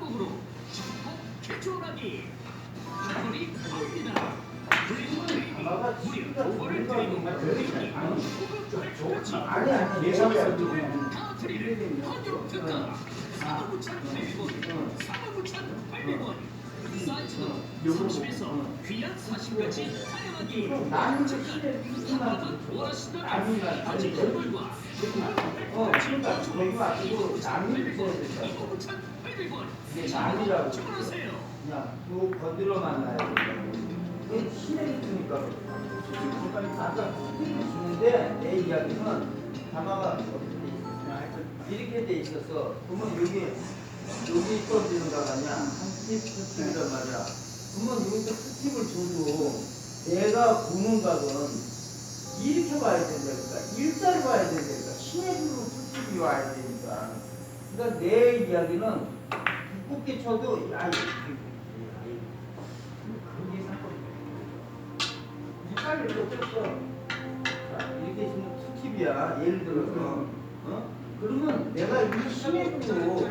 전폭 개조하기 주거리 갑니다 그리고 아마가 무려 진짜 오버를 뭔가 드리고 정말 여기 되게 아니, 호흡 아니 아니 예상을 내가 카운트리를 헌정 특가 49,800원 49,800원 사이즈는 30에서 귀한 40까지 다양하게 나는 한번 원하시던 바지 선물과 어 그러니까 거기 와가지고 남이 있어야 된다. 29,800원 이게 주문하세요 그냥 또 건드려 만나야 된다 그 실에 있으니까 아까 스틱을 주는데 내 이야기는 담아가 어떻게 이렇게 돼 있었어 그러면 여기 여기 떨어지는가 아니야 스틱이란 말이야 그러면 여기서 스틱을 줘도 내가 보는 각은 이렇게 봐야 된다니까 일자로 봐야 된다니까 시내주로 스틱이 와야 되니까 그러니까 내 이야기는 두껍게 쳐도 야 이거 그게 사건이야 이빨을 이렇게 자 이렇게 있으면 투팁이야 예를 들어서 어? 그러면 내가 이 시내주로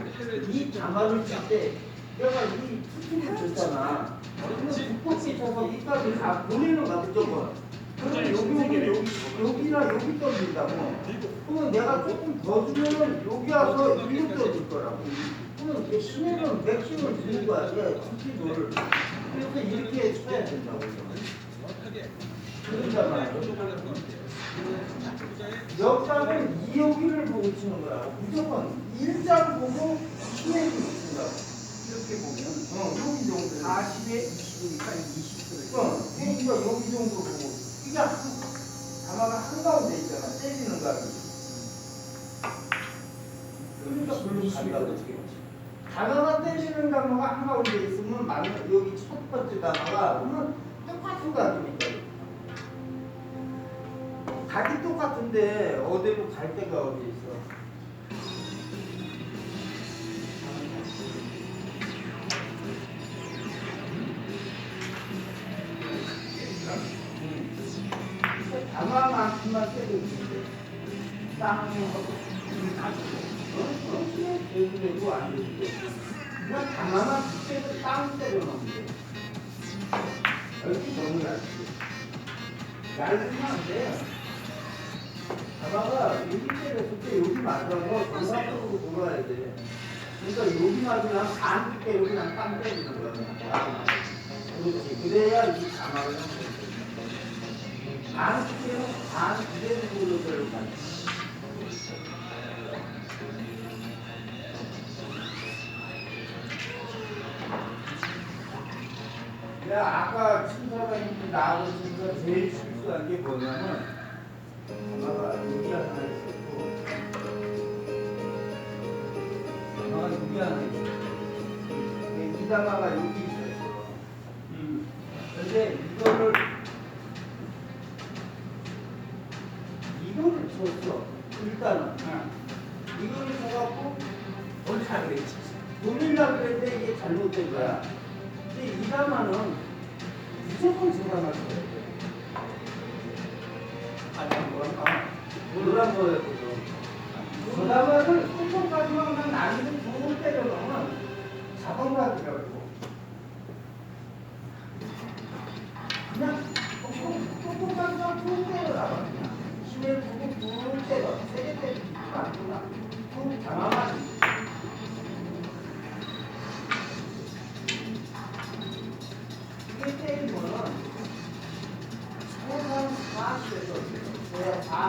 이 장화를 칠때 내가 이 투팁을 줬잖아 그러면 두껍게 쳐서 이빨을 다 보내는 거야 무조건 그러면 여기 여기 여기나 여기 떨어진다고 그러면 내가 조금 더 주면은 여기 와서 이렇게 떨어질 거라고 그러면 내 신에는 맥심을 주는 거야 내 투팁을 그래서 이렇게 쳐야 된다고 말이야 역사는 이 여기를 보고 치는 거야. 무조건 일자를 보고 신에를 친다고 이렇게 보면 어. 여기 정도 40에 20이니까 20 어, 그러니까 여기 정도 보고 이게 한, 가마가 한가운데 있잖아. 때리는 각이. 그러니까 별로 간다고 가마가 때리는 가마가 한가운데 있으면 맞는 여기 첫 번째 가마가 그러면 똑같은 각이니까. 각이 똑같은데 어디로 갈 데가 어디 있어 어? 되고 안 되고 그냥 가마만 때려 땅 때려놓으면 돼 여기 너무 얇지 얇으면 안 돼. 가마가 여기 때렸을 때 여기 맞아서 정상적으로 돌아야 돼. 그러니까 여기 맞으면 반 두께 여기 그냥 땅 때리는 거야. 그렇지. 그래야 이 가마를 반 두께는 반 그대로 들어가야 내가 아까 친사장님이 나하고 친구가 제일 실수한 게 뭐냐면 엄마가 여기 하나 있었고 엄마가 여기 하나 있었고 이 다마가 여기 있었어 음. 근데 이거를 이거를 줬어 일단은 이거를 줘갖고 올라 그랬지. 돌리려고 그랬는데 이게 잘못된 거야. 근데 이 다마는 무조건 줘야 돼.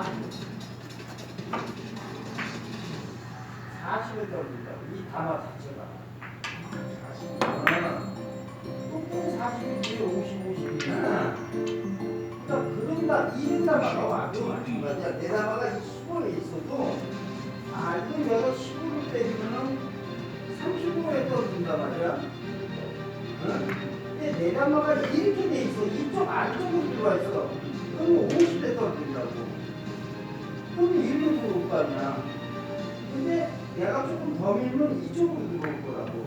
4 40을 떨어진다. 이 단어 자체가. 40이면 똑똑히 40이 뒤에 50, 50이나 그러니까 그런 다 이런 단어가 완전 마찬가지야. 내 단어가 이 수번에 있어도 알고 내가 15를 때리면 35에 떨어진단 말이야. 응? 근데 내 단어가 이렇게 돼 있어. 이쪽 안쪽으로 들어와 있어. 그러면 50에 떨어진다고. 그럼 이리로 들어올 거 아니야. 근데 내가 조금 더 밀면 이쪽으로 들어올 거라고.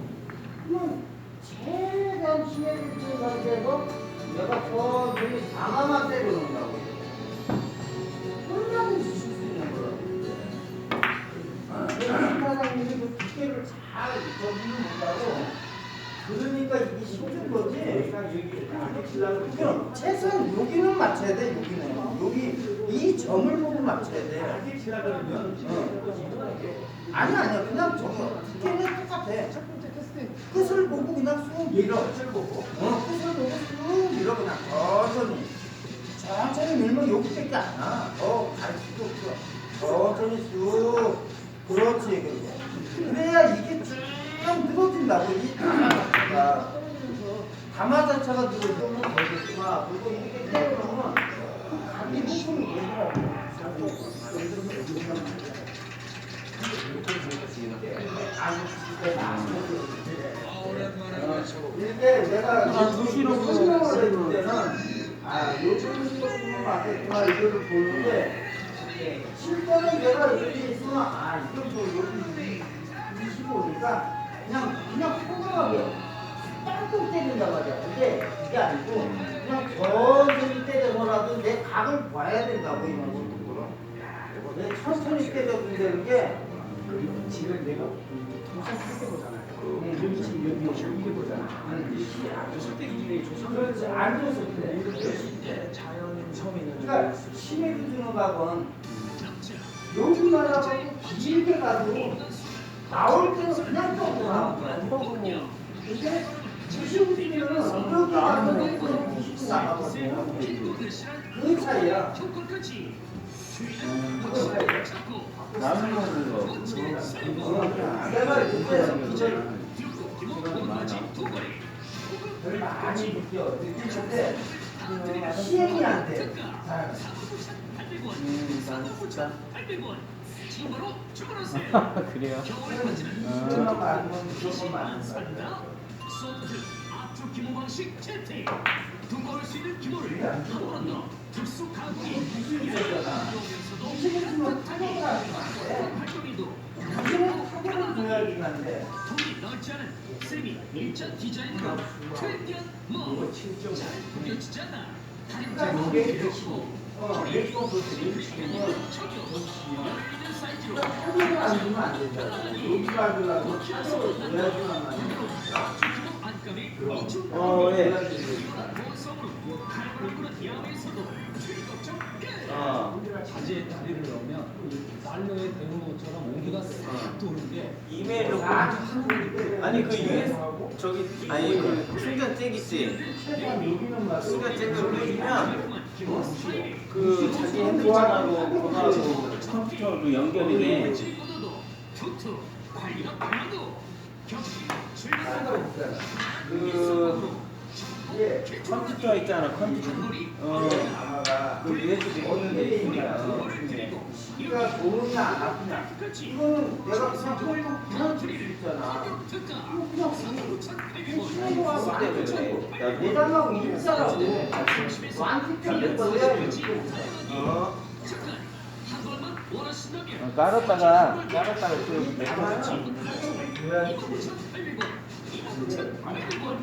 그러면 최대한 힘을 들어가서 내가 저 여기 방아만 때려놓는다고. 끝나는 수 있는 거라고. 아, 사장님이 그 두께 무게를 잘 저기는 못하고 그러니까 이게 힘든 거지. 그럼 최소한 여기는 맞춰야 돼. 여기는 여기 이 점을 보고 맞춰야 돼. 어. 아니 아니야 그냥 저거 걔는 똑같아. 끝을 보고 그냥 쑥 밀어. 끝을 보고. 어 끝을 보고 쑥 밀어 그냥 천천히. 천천히 밀면 여기밖에 안 나. 더 갈수도 없어. 천천히 쑥. 내가 수시로 해줄 때는 아 요즘 조금 맞겠구나 이거를 보는데 실제는 내가 여기 있으면 아 이건 또 여기 25니까 그냥 그냥 포괄하게 땅콩 때린단 말이야 근데 이게 아니고 그냥 천천히 때려서라도 내 각을 봐야 된다고 이런 것도 내 천천히 때려준다는 게 지금 내가 자연 섬에는 그러니까 심해도 주는 각은 여기 가다가 길게 가도 나올 때는 그냥 떠구나 근데 주시고 주면은 여기 가면 90분 나가거든요 그 차이야 그 나는 먹는 거. 어, 내가 그때 이제 별 많이 느껴 느끼는데 시행이 안 돼 잘. 그래요? 그런 말은 무조건 맞는 거야. 소프트 압축 기모 방식 채택 두꺼울 수 있는 기모를 더 특수 가공이 마. 활동이도 무식은 타격을 줘야지 한데. 통이 넓지 않은 세미 일자 디자인으로 트렌디한 뭐 잘 구겨지지 않아 다림자 이게 어, 렉소 그렇지. 열리는 사이즈로 타격을 안 주면 안 된다. 여기가 타격을 줘야지만 말이야. 안감이 어, 예. 어. 자지에 다리를 넣으면 난로에 데운 것처럼 온기가 싹 도는데 이메일로 아니 그 유해 저기 아니 그 충전 잭 있지. 최소한 여기는 말이야. 충전 잭을 보여주면 그 자기 핸드폰하고 그거하고 컴퓨터로 연결이 돼. 그 이게 컴퓨터 있잖아 컴퓨터. 어. 그 USB 데 있으니까. 시기가 좋으냐 안 아프냐. 끝이 이거는 내가 그냥 끌고 그냥 줄수 있잖아. 이거 그냥 나도 내달라고 일자라고 완전 걸려야 돼. 어. 잠깐 한 번만 원하신다면 깔았다가 깔았다가 그 메꿔서 줘야지. 2,800원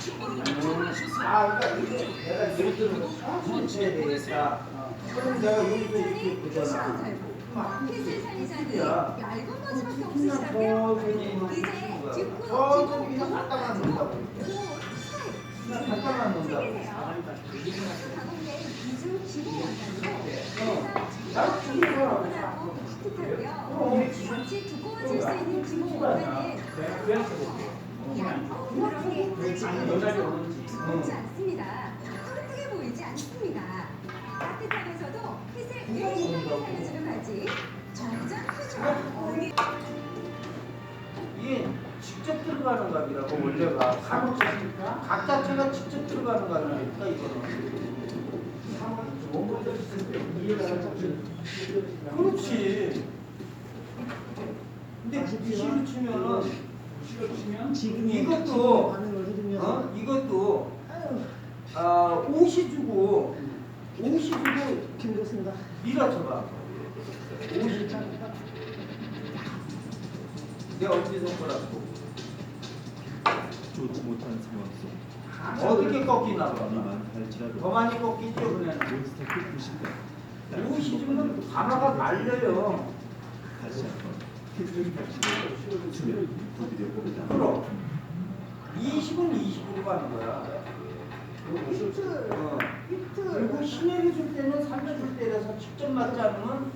충분히 주문하셨어요 아, 그러니까 이게 내가 이것들을 천천히 해야 되겠다. 그럼 내가 여기서 이렇게 보잖아. 야. 바지밖에 그냥 없으시다고요? 저기 이제 그렇게 끈적해서 두껍지. 않습니다. 뚱뚱해 보이지 않습니다. 따뜻하면서도 핏을 일정하게 살려주는 바지. 점점 표준 어디 이게 직접 들어가는 각이라고 원래가 각, 각 자체가 직접 들어가는 각이니까 이거는. 그렇지. 근데 무시로 치면은 이것도 어? 이것도 아 옷이 주고 옷이 주고 밀어쳐봐. 옷이 내 엄지 손가락 고? 좋지 못한 상황 속 어떻게 꺾이나 봐. 더 많이 꺾이죠 그냥. 옷이 주면 가마가 말려요. 다시 한번. 수면 부비되어 봅니다. 그럼 20은 20으로 가는 거야. 히트 어. 히트 그리고 신뢰를 줄 때는 3점 때려서 직접 맞지 않으면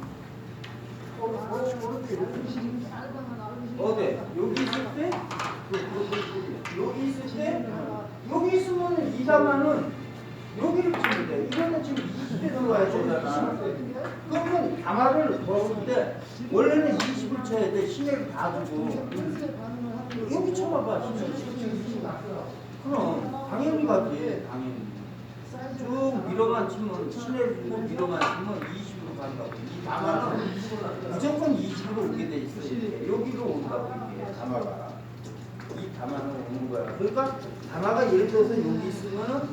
어디 여기 있을 때 여기 있을 때 여기 있으면 이 담화는 여기를 치면 돼. 이거는 지금 20대 들어와야 되잖아. 그러면 담화를 걸을 때 원래는 20을 쳐야 돼. 신뢰를 다 주고 여기 쳐봐봐. 그럼 당연히 가지. 당연히. 쭉 밀어만 치면 신뢰를 주고 밀어만 치면 20으로 간다고. 이 담화는 무조건 20으로 오게 돼 있어. 여기로 온다고 이게 담화가. 이 담화는 오는 거야. 그러니까 담화가 예를 들어서 여기 있으면은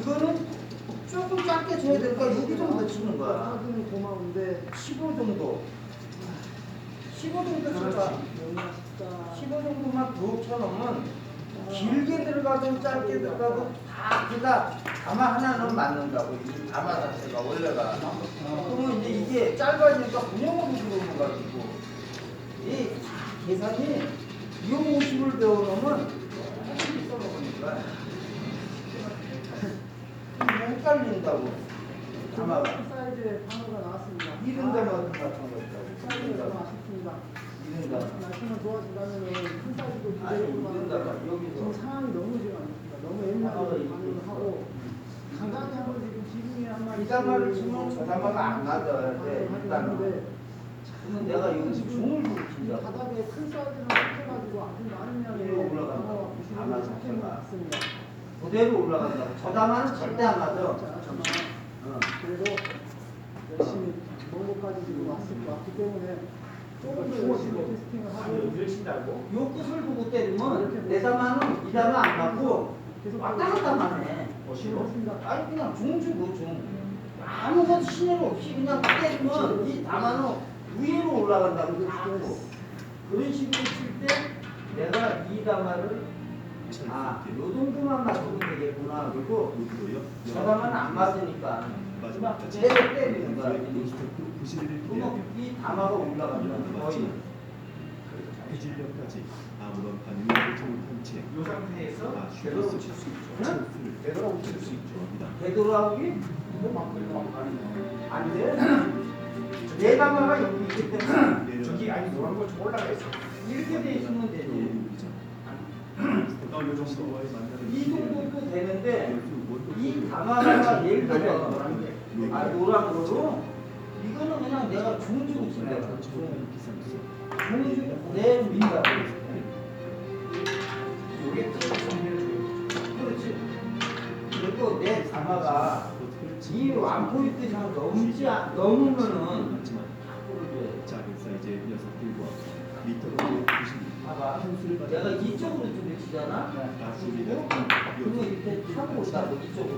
이거는 조금 작게 쳐야 되니까 여기 정도 치는 거야. 고마운데 15 정도. 15 정도 쳐봐. 15 정도만 더 쳐놓으면 길게 들어가든 짧게 들어가도 다 그다 담아 하나는 맞는다고 이 담아 자체가 원래가. 그러면 이제 이게 짧아지니까 분영으로 들어오는 가지고 이 계산이 2용 50을 배워놓으면 확실히 써먹으니까. 헷갈린다고. 담아가 사이즈의 단어가 나왔습니다. 담아 같은 거 사이즈가 있다 좋아진다면 큰 사이즈도 아니 기대를 이런 하는데 담아 지금 여기서 상황이 너무 지금 안 좋습니다. 너무 옛날에 반응을 하고 간단히 한번 지금 지금이 한 마리 이 담아를 치면 저 담아가 안 맞아야 돼 일단은 그러면 내가 여기 종을 주고 친다고 바닥에 큰 사이즈는 합쳐가지고 안 나느냐고 위로 올라간다. 안 맞아, 맞아. 같습니다. 그대로 올라간다고 저 담아는 절대 안 자, 정말 어. 그래도 열심히 먼 곳까지 지금 왔을 왔기 때문에 조금 더 열심히 테스팅을 하고 요 끝을 보고 때리면 내 담아는 이 담아 안 맞고 왔다 갔다만 해 그렇습니다. 아니 그냥 종 주고 종 아무것도 신뢰 없이 그냥 때리면 이 담아는 위로 올라간다고 자꾸 그런 식으로 칠 때 내가 이 담아를 아, 요 정도만 맞으면 되겠구나. 그리고. 저 담아는 안 맞으니까 마지막 때리는 거야. 로스터프 91일 그러면 이 담아가 올라가면 거의 해질녘까지 아무런 반응을 못한 채 이 상태에서 아, 되돌아 쉴수 붙일 수 있죠. 찬스를 되돌아 붙일 수 있죠. 합니다. 되돌아오기 안 돼. 내 담아가 여기 있기 때문에 저기 아니 노란 거좀 올라가 있어. 이렇게 돼 있으면 되지. 이 정도와의 만남을 이 정도도 되는데 이이 담아가 예를 들어 노란 게. 아 노란 거로 이거는 그냥 내가 종주고 친다. 종. 종주고 내 민다. 또 정리를 그렇지. 그리고 내 담아가 이 완포인트 상 넘지 않- 넘으면은 90 봐봐. 내가 이쪽으로 좀 치잖아. 가수리가 그러면 이렇게 타고 온다고 이쪽으로.